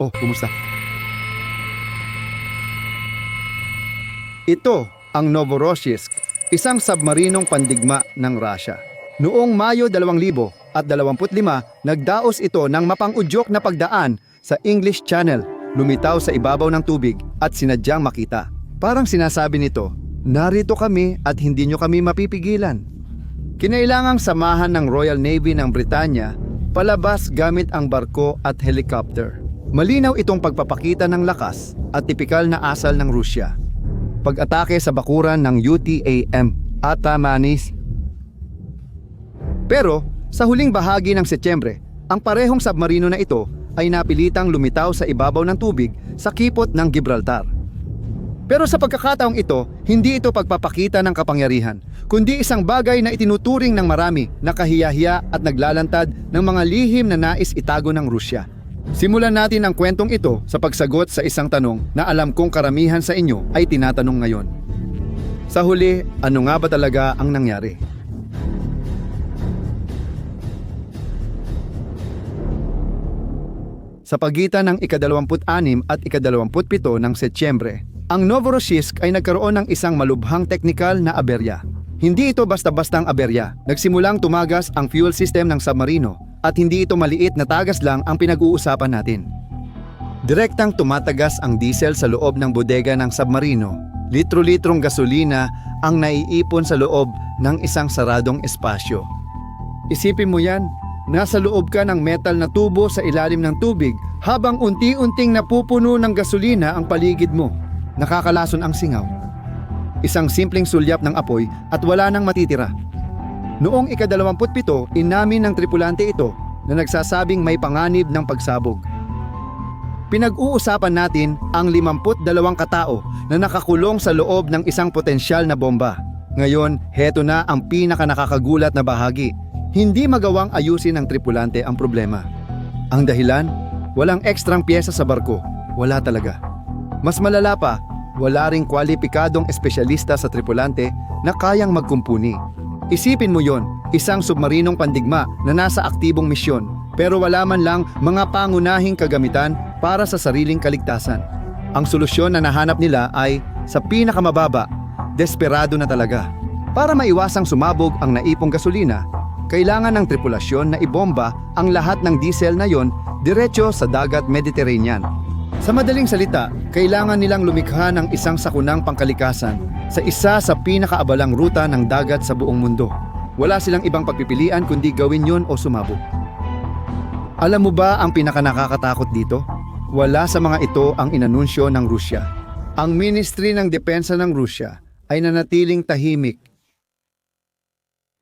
Oh, kumusta? Ito ang Novorossiysk, isang submarinong pandigma ng Russia. Noong Mayo 2025, nagdaos ito ng mapang-udyok na pagdaan sa English Channel, lumitaw sa ibabaw ng tubig at sinadyang makita. Parang sinasabi nito, narito kami at hindi nyo kami mapipigilan. Kinailangang samahan ng Royal Navy ng Britanya palabas gamit ang barko at helicopter. Malinaw itong pagpapakita ng lakas at tipikal na asal ng Rusya. Pag-atake sa bakuran ng UTAM Atamanis. Pero sa huling bahagi ng Setyembre, ang parehong submarino na ito ay napilitang lumitaw sa ibabaw ng tubig sa kipot ng Gibraltar. Pero sa pagkakataong ito, hindi ito pagpapakita ng kapangyarihan, kundi isang bagay na itinuturing ng marami na kahiyahiya at naglalantad ng mga lihim na nais itago ng Rusya. Simulan natin ang kwentong ito sa pagsagot sa isang tanong na alam kong karamihan sa inyo ay tinatanong ngayon. Sa huli, ano nga ba talaga ang nangyari? Sa pagitan ng ika-26 at ika-27 ng Setyembre, ang Novorossiysk ay nagkaroon ng isang malubhang teknikal na aberya. Hindi ito basta-bastang aberya. Nagsimulang tumagas ang fuel system ng submarino at hindi ito maliit na tagas lang ang pinag-uusapan natin. Direktang tumatagas ang diesel sa loob ng bodega ng submarino. Litro-litrong gasolina ang naiipon sa loob ng isang saradong espasyo. Isipin mo yan, nasa loob ka ng metal na tubo sa ilalim ng tubig habang unti-unting napupuno ng gasolina ang paligid mo. Nakakalason ang singaw. Isang simpleng sulyap ng apoy at wala nang matitira. Noong ika-27, inamin ng tripulante ito na nagsasabing may panganib ng pagsabog. Pinag-uusapan natin ang 52 katao na nakakulong sa loob ng isang potensyal na bomba. Ngayon, heto na ang pinaka nakakagulat na bahagi. Hindi magawang ayusin ng tripulante ang problema. Ang dahilan? Walang ekstrang pyesa sa barko. Wala talaga. Mas malala pa, wala ring kwalipikadong espesyalista sa tripulante na kayang magkumpuni. Isipin mo yon, isang submarinong pandigma na nasa aktibong misyon pero wala man lang mga pangunahing kagamitan para sa sariling kaligtasan. Ang solusyon na nahanap nila ay sa pinakamababa, desperado na talaga. Para maiwasang sumabog ang naipong gasolina, kailangan ng tripulasyon na ibomba ang lahat ng diesel na yon diretso sa dagat Mediterranean. Sa madaling salita, kailangan nilang lumikha ng isang sakunang pangkalikasan sa isa sa pinakaabalang ruta ng dagat sa buong mundo. Wala silang ibang pagpipilian kundi gawin yon o sumabog. Alam mo ba ang pinakanakakatakot dito? Wala sa mga ito ang inanunsyo ng Rusya. Ang Ministry ng Depensa ng Rusya ay nanatiling tahimik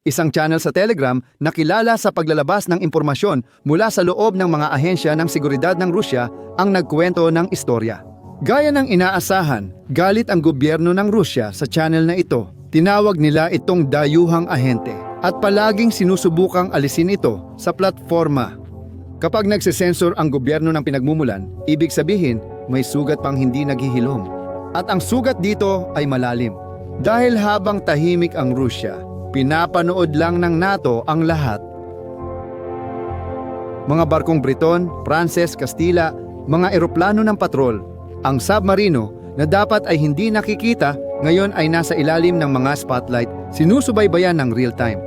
Isang channel sa Telegram na kilala sa paglalabas ng impormasyon mula sa loob ng mga ahensya ng seguridad ng Rusya ang nagkwento ng istorya. Gaya ng inaasahan, galit ang gobyerno ng Rusya sa channel na ito. Tinawag nila itong dayuhang ahente at palaging sinusubukang alisin ito sa platforma. Kapag nagsisensor ang gobyerno ng pinagmumulan, ibig sabihin may sugat pang hindi naghihilom. At ang sugat dito ay malalim. Dahil habang tahimik ang Rusya, Pinapanood lang ng NATO ang lahat. Mga barkong Briton, Pranses, Kastila, mga eroplano ng patrol, ang submarino na dapat ay hindi nakikita ngayon ay nasa ilalim ng mga spotlight, sinusubaybayan ng real time.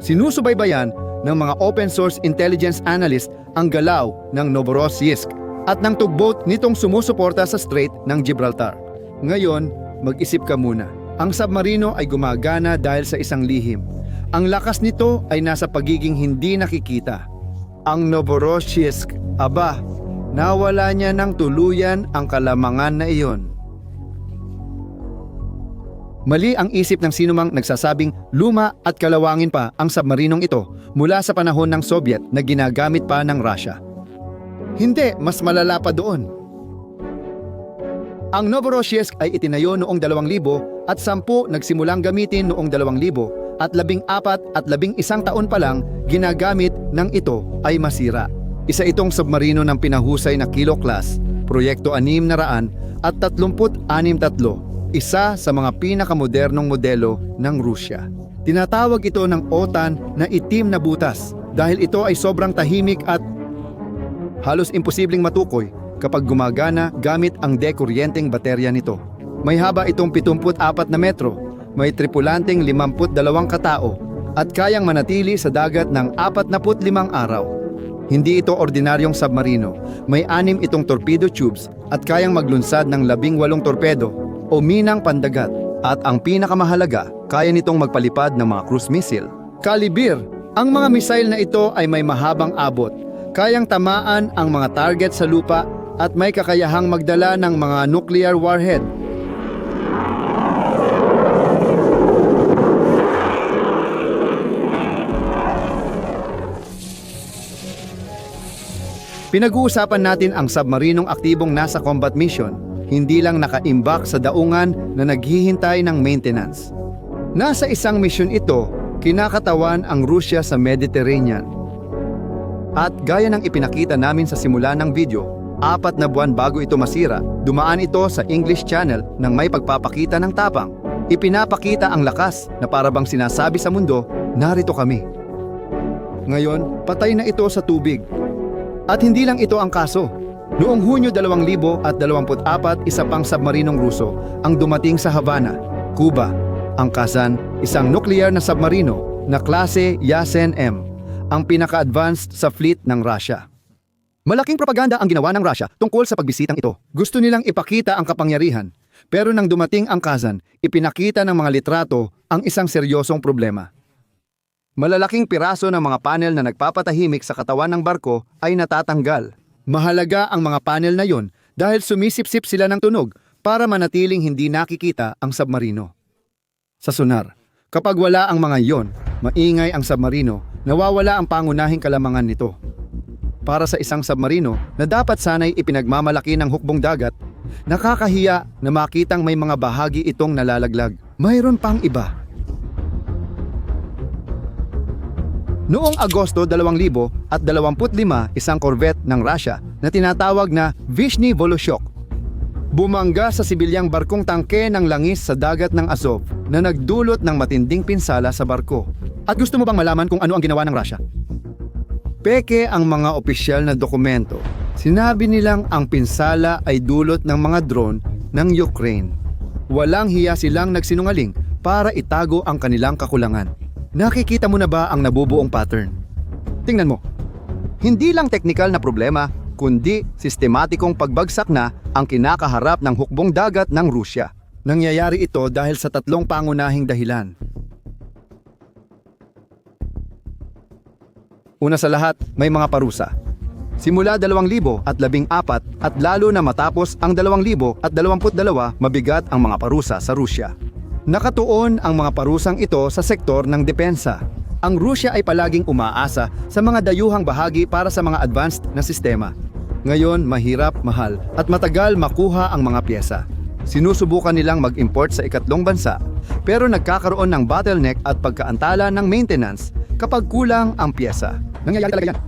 Sinusubaybayan ng mga open source intelligence analyst ang galaw ng Novorossiysk at ng tugboat nitong sumusuporta sa Strait ng Gibraltar. Ngayon, mag-isip ka muna. Ang submarino ay gumagana dahil sa isang lihim. Ang lakas nito ay nasa pagiging hindi nakikita. Ang Novorossiysk, aba, nawala niya ng tuluyan ang kalamangan na iyon. Mali ang isip ng sinumang nagsasabing luma at kalawangin pa ang submarinong ito mula sa panahon ng Soviet na ginagamit pa ng Russia. Hindi, mas malala pa doon. Ang Novorossiysk ay itinayo noong 2000 at 10 nagsimulang gamitin noong 2000 at 14 at 11 taon pa lang ginagamit ng ito ay masira. Isa itong submarino ng pinahusay na Kilo Class, Proyekto 6 na raan at 36-3, isa sa mga pinakamodernong modelo ng Rusya. Tinatawag ito ng OTAN na itim na butas dahil ito ay sobrang tahimik at halos imposibleng matukoy kapag gumagana gamit ang dekuryenteng baterya nito. May haba itong 74 na metro, may tripulanteng 52 katao, at kayang manatili sa dagat ng 45 araw. Hindi ito ordinaryong submarino. May anim itong torpedo tubes at kayang maglunsad ng labing walong torpedo o minang pandagat. At ang pinakamahalaga, kaya nitong magpalipad ng mga cruise missile. Kalibir, ang mga missile na ito ay may mahabang abot. Kayang tamaan ang mga target sa lupa at may kakayahang magdala ng mga nuclear warhead. Pinag-uusapan natin ang submarinong aktibong nasa combat mission, hindi lang nakaimbak sa daungan na naghihintay ng maintenance. Nasa isang mission ito, kinakatawan ang Rusya sa Mediterranean. At gaya ng ipinakita namin sa simula ng video, apat na buwan bago ito masira, dumaan ito sa English Channel nang may pagpapakita ng tapang. Ipinapakita ang lakas na parabang sinasabi sa mundo, narito kami. Ngayon, patay na ito sa tubig at hindi lang ito ang kaso. Noong Hunyo 2024, isa pang submarinong Ruso ang dumating sa Havana, Cuba. Ang Kazan, isang nuclear na submarino na klase Yasen-M, ang pinaka-advanced sa fleet ng Russia. Malaking propaganda ang ginawa ng Russia tungkol sa pagbisitang ito. Gusto nilang ipakita ang kapangyarihan. Pero nang dumating ang Kazan, ipinakita ng mga litrato ang isang seryosong problema. Malalaking piraso ng mga panel na nagpapatahimik sa katawan ng barko ay natatanggal. Mahalaga ang mga panel na yon dahil sumisipsip sila ng tunog para manatiling hindi nakikita ang submarino. Sa sonar, kapag wala ang mga yon, maingay ang submarino, nawawala ang pangunahing kalamangan nito. Para sa isang submarino na dapat sanay ipinagmamalaki ng hukbong dagat, nakakahiya na makitang may mga bahagi itong nalalaglag. Mayroon pang iba Noong Agosto 2025, isang corvette ng Russia na tinatawag na Vishny Voloshok bumangga sa sibilyang barkong tangke ng langis sa dagat ng Azov na nagdulot ng matinding pinsala sa barko. At gusto mo bang malaman kung ano ang ginawa ng Russia? Peke ang mga opisyal na dokumento. Sinabi nilang ang pinsala ay dulot ng mga drone ng Ukraine. Walang hiya silang nagsinungaling para itago ang kanilang kakulangan. Nakikita mo na ba ang nabubuong pattern? Tingnan mo. Hindi lang teknikal na problema, kundi sistematikong pagbagsak na ang kinakaharap ng hukbong dagat ng Rusya. Nangyayari ito dahil sa tatlong pangunahing dahilan. Una sa lahat, may mga parusa. Simula 2014 at lalo na matapos ang 2022, mabigat ang mga parusa sa Rusya. Nakatuon ang mga parusang ito sa sektor ng depensa. Ang Rusya ay palaging umaasa sa mga dayuhang bahagi para sa mga advanced na sistema. Ngayon, mahirap, mahal at matagal makuha ang mga pyesa. Sinusubukan nilang mag-import sa ikatlong bansa pero nagkakaroon ng bottleneck at pagkaantala ng maintenance kapag kulang ang pyesa. Nangyayari talaga yan.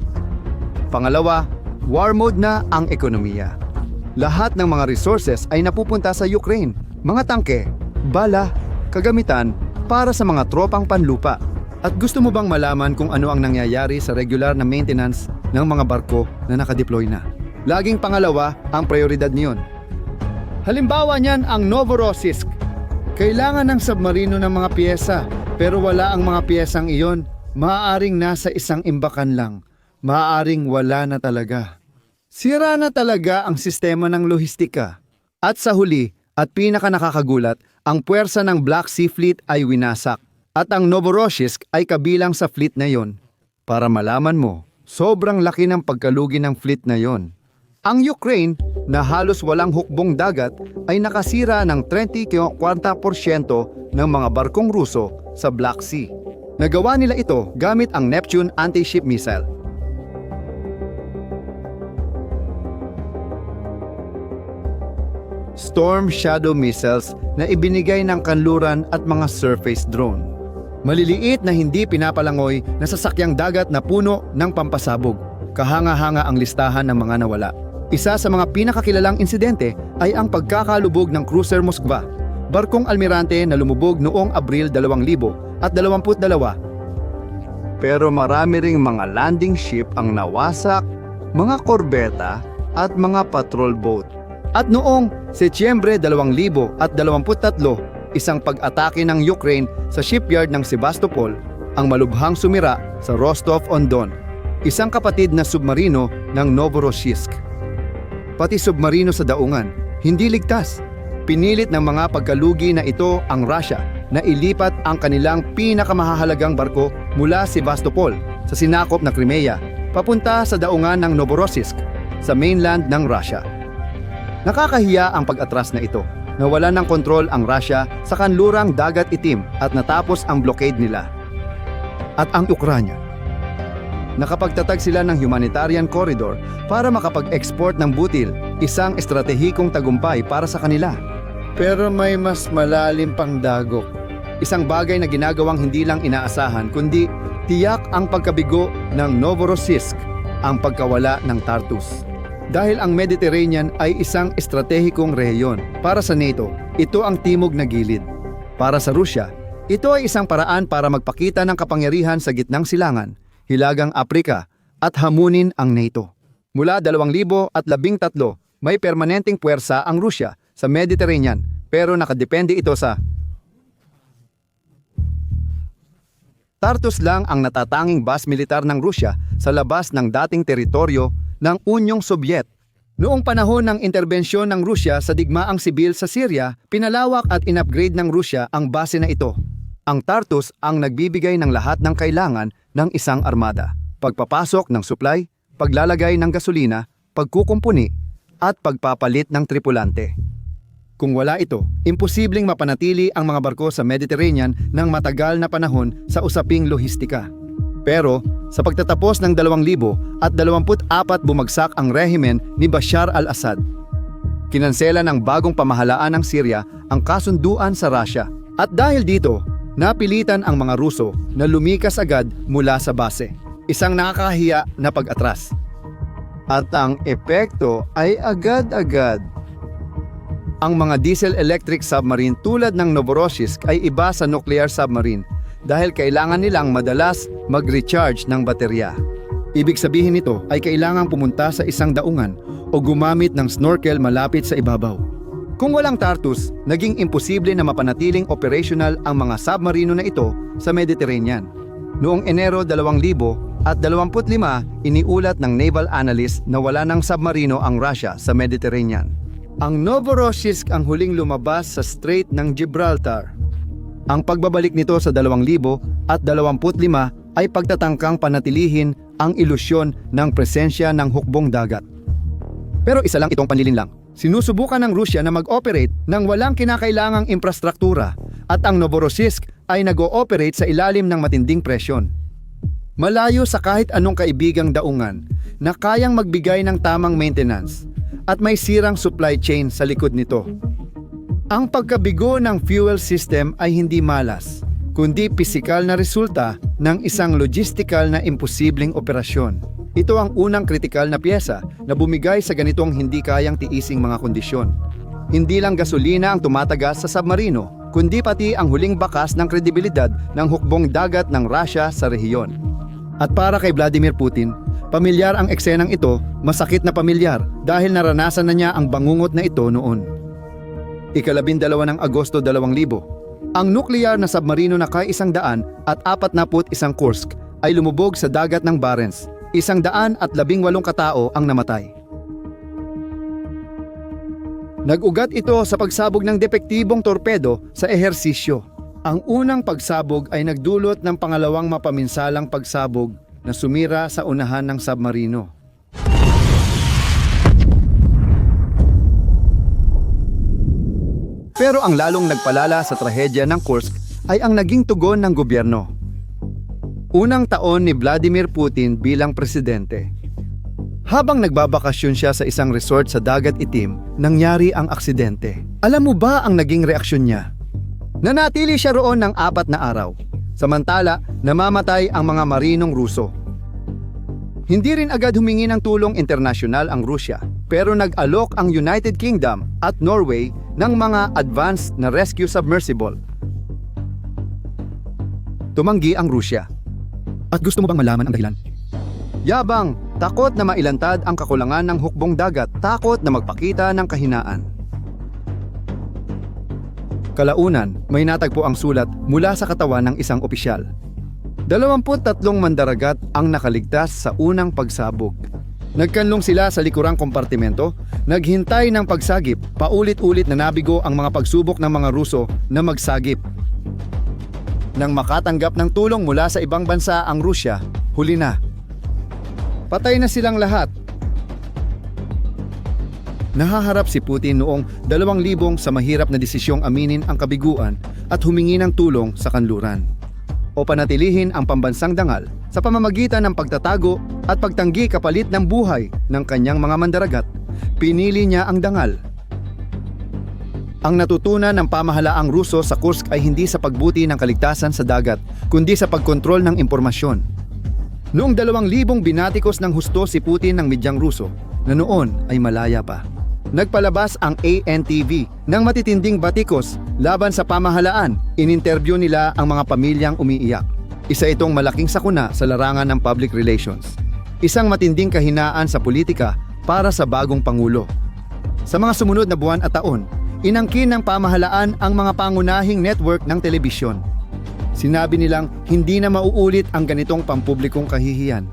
Pangalawa, war mode na ang ekonomiya. Lahat ng mga resources ay napupunta sa Ukraine. Mga tangke, bala, kagamitan para sa mga tropang panlupa. At gusto mo bang malaman kung ano ang nangyayari sa regular na maintenance ng mga barko na nakadeploy na? Laging pangalawa ang prioridad niyon. Halimbawa niyan ang Novorossiysk. Kailangan ng submarino ng mga piyesa pero wala ang mga piyesang iyon. Maaaring nasa isang imbakan lang. Maaaring wala na talaga. Sira na talaga ang sistema ng lohistika. At sa huli, at pinaka nakakagulat, ang puwersa ng Black Sea Fleet ay winasak at ang Novorossiysk ay kabilang sa fleet na yon. Para malaman mo, sobrang laki ng pagkalugi ng fleet na yon. Ang Ukraine, na halos walang hukbong dagat, ay nakasira ng 30-40% ng mga barkong Ruso sa Black Sea. Nagawa nila ito gamit ang Neptune anti-ship missile. Storm Shadow missiles na ibinigay ng kanluran at mga surface drone. Maliliit na hindi pinapalangoy na sasakyang dagat na puno ng pampasabog. Kahanga-hanga ang listahan ng mga nawala. Isa sa mga pinakakilalang insidente ay ang pagkakalubog ng cruiser Moskva, barkong almirante na lumubog noong Abril 2022. Pero marami ring mga landing ship ang nawasak, mga korbeta at mga patrol boat. At noong Setyembre 2023, isang pag-atake ng Ukraine sa shipyard ng Sebastopol ang malubhang sumira sa Rostov-on-Don, isang kapatid na submarino ng Novorossiysk. Pati submarino sa daungan, hindi ligtas. Pinilit ng mga pagkalugi na ito ang Russia na ilipat ang kanilang pinakamahalagang barko mula Sebastopol sa sinakop na Crimea papunta sa daungan ng Novorossiysk sa mainland ng Russia. Nakakahiya ang pag-atras na ito na wala ng kontrol ang Russia sa kanlurang dagat itim at natapos ang blockade nila. At ang Ukraine. Nakapagtatag sila ng humanitarian corridor para makapag-export ng butil, isang estratehikong tagumpay para sa kanila. Pero may mas malalim pang dagok. Isang bagay na ginagawang hindi lang inaasahan kundi tiyak ang pagkabigo ng Novorossiysk, ang pagkawala ng Tartus. Dahil ang Mediterranean ay isang estratehikong rehiyon para sa NATO, ito ang timog na gilid. Para sa Rusya, ito ay isang paraan para magpakita ng kapangyarihan sa gitnang silangan, hilagang Aprika at hamunin ang NATO. Mula 2013, may permanenteng puwersa ang Rusya sa Mediterranean pero nakadepende ito sa Tartus lang ang natatanging base militar ng Rusya sa labas ng dating teritoryo ng Unyong Sobyet. Noong panahon ng interbensyon ng Rusya sa digmaang sibil sa Syria, pinalawak at in-upgrade ng Rusya ang base na ito. Ang Tartus ang nagbibigay ng lahat ng kailangan ng isang armada. Pagpapasok ng supply, paglalagay ng gasolina, pagkukumpuni, at pagpapalit ng tripulante. Kung wala ito, imposibleng mapanatili ang mga barko sa Mediterranean ng matagal na panahon sa usaping lohistika. Pero sa pagtatapos ng 2000 at 24 bumagsak ang rehimen ni Bashar al-Assad. Kinansela ng bagong pamahalaan ng Syria ang kasunduan sa Russia. At dahil dito, napilitan ang mga Ruso na lumikas agad mula sa base. Isang nakakahiya na pag-atras. At ang epekto ay agad-agad. Ang mga diesel-electric submarine tulad ng Novorossiysk ay iba sa nuclear submarine dahil kailangan nilang madalas mag-recharge ng baterya. Ibig sabihin nito ay kailangang pumunta sa isang daungan o gumamit ng snorkel malapit sa ibabaw. Kung walang Tartus, naging imposible na mapanatiling operational ang mga submarino na ito sa Mediterranean. Noong Enero 2000 at 25, iniulat ng naval analyst na wala ng submarino ang Russia sa Mediterranean. Ang Novorossiysk ang huling lumabas sa Strait ng Gibraltar. Ang pagbabalik nito sa 2000 at 25 ay pagtatangkang panatilihin ang ilusyon ng presensya ng hukbong dagat. Pero isa lang itong panlilinlang. Sinusubukan ng Rusya na mag-operate ng walang kinakailangang infrastruktura at ang Novorossiysk ay nag-ooperate sa ilalim ng matinding presyon. Malayo sa kahit anong kaibigang daungan na kayang magbigay ng tamang maintenance at may sirang supply chain sa likod nito. Ang pagkabigo ng fuel system ay hindi malas, kundi pisikal na resulta ng isang logistical na imposibleng operasyon. Ito ang unang kritikal na pyesa na bumigay sa ganitong hindi kayang tiising mga kondisyon. Hindi lang gasolina ang tumatagas sa submarino, kundi pati ang huling bakas ng kredibilidad ng hukbong dagat ng Russia sa rehiyon. At para kay Vladimir Putin, pamilyar ang eksenang ito, masakit na pamilyar dahil naranasan na niya ang bangungot na ito noon. Ikalabindalawa ng Agosto 2000, ang nuklear na submarino na kay isang daan at apat na put isang Kursk ay lumubog sa dagat ng Barents. Isang daan at labing walong katao ang namatay. Nag-ugat ito sa pagsabog ng depektibong torpedo sa ehersisyo. Ang unang pagsabog ay nagdulot ng pangalawang mapaminsalang pagsabog na sumira sa unahan ng submarino. Pero ang lalong nagpalala sa trahedya ng Kursk ay ang naging tugon ng gobyerno. Unang taon ni Vladimir Putin bilang presidente. Habang nagbabakasyon siya sa isang resort sa Dagat Itim, nangyari ang aksidente. Alam mo ba ang naging reaksyon niya? Nanatili siya roon ng apat na araw. Samantala, namamatay ang mga marinong Ruso. Hindi rin agad humingi ng tulong internasyonal ang Rusya, pero nag-alok ang United Kingdom at Norway ng mga advanced na rescue submersible. Tumanggi ang Rusya. At gusto mo bang malaman ang dahilan? Yabang, Takot na mailantad ang kakulangan ng hukbong dagat, takot na magpakita ng kahinaan. Kalaunan, may natagpo ang sulat mula sa katawan ng isang opisyal. 23 mandaragat ang nakaligtas sa unang pagsabog. Nagkanlong sila sa likurang kompartimento, naghintay ng pagsagip, paulit-ulit na nabigo ang mga pagsubok ng mga Ruso na magsagip. Nang makatanggap ng tulong mula sa ibang bansa ang Rusya, huli na. Patay na silang lahat. Nahaharap si Putin noong 2000 sa mahirap na desisyong aminin ang kabiguan at humingi ng tulong sa kanluran. O panatilihin ang pambansang dangal sa pamamagitan ng pagtatago at pagtanggi kapalit ng buhay ng kanyang mga mandaragat, pinili niya ang dangal. Ang natutunan ng pamahalaang Ruso sa Kursk ay hindi sa pagbuti ng kaligtasan sa dagat, kundi sa pagkontrol ng impormasyon. Noong 2000 binatikos ng husto si Putin ng medyang Ruso na noon ay malaya pa. Nagpalabas ang ANTV ng matitinding batikos laban sa pamahalaan. Ininterview nila ang mga pamilyang umiiyak. Isa itong malaking sakuna sa larangan ng public relations. Isang matinding kahinaan sa politika para sa bagong pangulo. Sa mga sumunod na buwan at taon, inangkin ng pamahalaan ang mga pangunahing network ng telebisyon. Sinabi nilang hindi na mauulit ang ganitong pampublikong kahihiyan.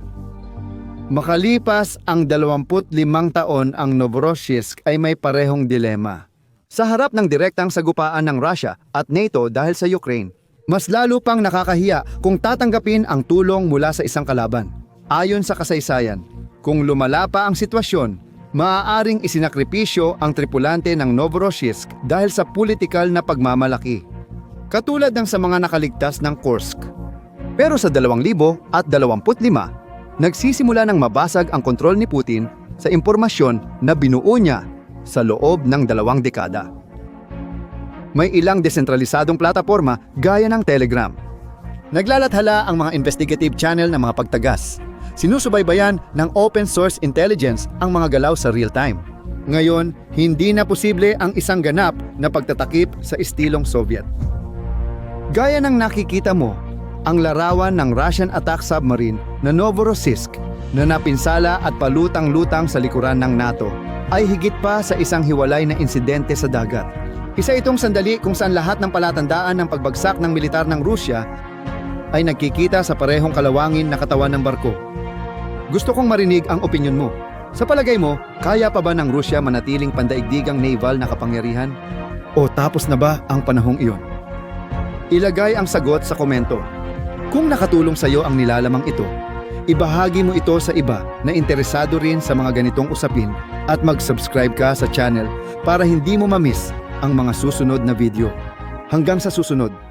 Makalipas ang 25 taon ang Novorossiysk ay may parehong dilema. Sa harap ng direktang sagupaan ng Russia at NATO dahil sa Ukraine, mas lalo pang nakakahiya kung tatanggapin ang tulong mula sa isang kalaban. Ayon sa kasaysayan, kung lumala pa ang sitwasyon, maaaring isinakripisyo ang tripulante ng Novorossiysk dahil sa politikal na pagmamalaki. Katulad ng sa mga nakaligtas ng Kursk. Pero sa 2025, nagsisimula ng mabasag ang kontrol ni Putin sa impormasyon na binuo niya sa loob ng dalawang dekada. May ilang desentralisadong plataforma gaya ng Telegram. Naglalathala ang mga investigative channel ng mga pagtagas. Sinusubaybayan ng open source intelligence ang mga galaw sa real time. Ngayon, hindi na posible ang isang ganap na pagtatakip sa estilong Soviet. Gaya ng nakikita mo, ang larawan ng Russian attack submarine na Novorossiysk na napinsala at palutang-lutang sa likuran ng NATO ay higit pa sa isang hiwalay na insidente sa dagat. Isa itong sandali kung saan lahat ng palatandaan ng pagbagsak ng militar ng Rusya ay nagkikita sa parehong kalawangin na katawan ng barko. Gusto kong marinig ang opinyon mo. Sa palagay mo, kaya pa ba ng Rusya manatiling pandaigdigang naval na kapangyarihan? O tapos na ba ang panahong iyon? Ilagay ang sagot sa komento. Kung nakatulong sa iyo ang nilalamang ito, ibahagi mo ito sa iba na interesado rin sa mga ganitong usapin at mag-subscribe ka sa channel para hindi mo mamiss ang mga susunod na video. Hanggang sa susunod.